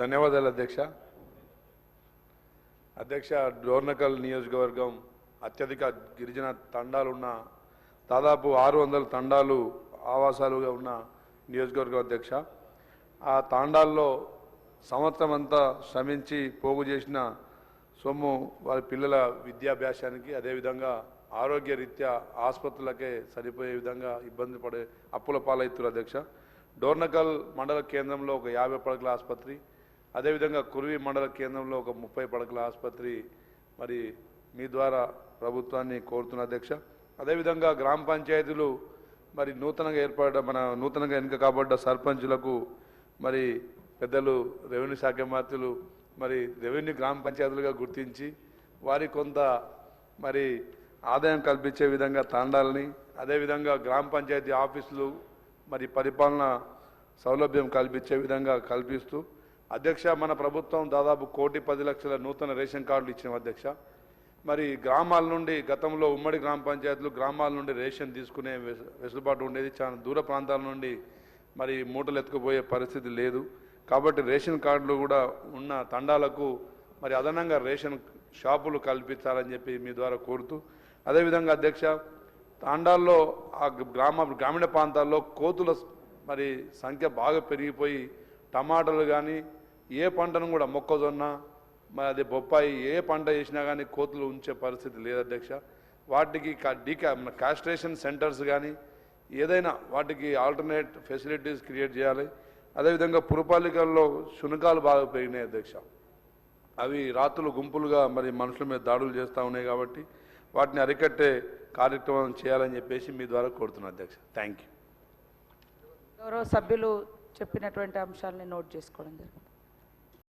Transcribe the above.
ధన్యవాదాలు అధ్యక్ష. అధ్యక్ష డోర్నకల్ నియోజకవర్గం అత్యధిక గిరిజన తండాలున్న దాదాపు ఆరు వందల తండాలు ఆవాసాలుగా ఉన్న నియోజకవర్గం అధ్యక్ష. ఆ తాండాల్లో సంవత్సరం అంతా శ్రమించి పోగు చేసిన సొమ్ము వారి పిల్లల విద్యాభ్యాసానికి అదేవిధంగా ఆరోగ్య రీత్యా ఆసుపత్రులకే సరిపోయే విధంగా ఇబ్బంది పడే అప్పుల పాలవుతున్నారు అధ్యక్ష. డోర్నకల్ మండల కేంద్రంలో ఒక యాభై పడకల ఆసుపత్రి అదేవిధంగా కురివి మండల కేంద్రంలో ఒక ముప్పై పడకల ఆసుపత్రి మరి మీ ద్వారా ప్రభుత్వాన్ని కోరుతున్న అధ్యక్ష. అదేవిధంగా గ్రామ పంచాయతీలు మరి నూతనంగా ఏర్పడ్డ మన నూతనంగా ఎన్నిక కాబడ్డ సర్పంచులకు మరి పెద్దలు రెవెన్యూ శాఖ మంత్రులు మరి రెవెన్యూ గ్రామ పంచాయతీలుగా గుర్తించి వారి కొంత మరి ఆదాయం కల్పించే విధంగా తాండాలని అదేవిధంగా గ్రామ పంచాయతీ ఆఫీసులు మరి పరిపాలన సౌలభ్యం కల్పించే విధంగా కల్పిస్తూ అధ్యక్ష మన ప్రభుత్వం దాదాపు కోటి పది లక్షల నూతన రేషన్ కార్డులు ఇచ్చిన అధ్యక్ష. మరి గ్రామాల నుండి గతంలో ఉమ్మడి గ్రామ పంచాయతీలు గ్రామాల నుండి రేషన్ తీసుకునే వెసులుబాటు ఉండేది. చాలా దూర ప్రాంతాల నుండి మరి మూటలు ఎత్తుకుపోయే పరిస్థితి లేదు. కాబట్టి రేషన్ కార్డులు కూడా ఉన్న తండాలకు మరి అదనంగా రేషన్ షాపులు కల్పించాలని చెప్పి మీ ద్వారా కోరుతూ అదేవిధంగా అధ్యక్ష తాండాల్లో ఆ గ్రామ గ్రామీణ ప్రాంతాల్లో కోతుల మరి సంఖ్య బాగా పెరిగిపోయి టమాటాలు కానీ ఏ పంటను కూడా మొక్కజొన్న మరి అది బొప్పాయి ఏ పంట వేసినా కానీ కోతులు ఉంచే పరిస్థితి లేదు అధ్యక్ష. వాటికి డీకా కాస్ట్రేషన్ సెంటర్స్ కానీ ఏదైనా వాటికి ఆల్టర్నేట్ ఫెసిలిటీస్ క్రియేట్ చేయాలి. అదేవిధంగా పురపాలికల్లో శునకాలు బాగా పెరిగినాయి అధ్యక్ష. అవి రాత్రులు గుంపులుగా మరి మనుషుల మీద దాడులు చేస్తూ ఉన్నాయి కాబట్టి వాటిని అరికట్టే కార్యక్రమం చేయాలని చెప్పేసి మీ ద్వారా కోరుతున్నాను అధ్యక్ష. థ్యాంక్ యూ గౌరవ సభ్యులు చెప్పినటువంటి అంశాలని నోట్ చేసుకోవడం జరిగింది.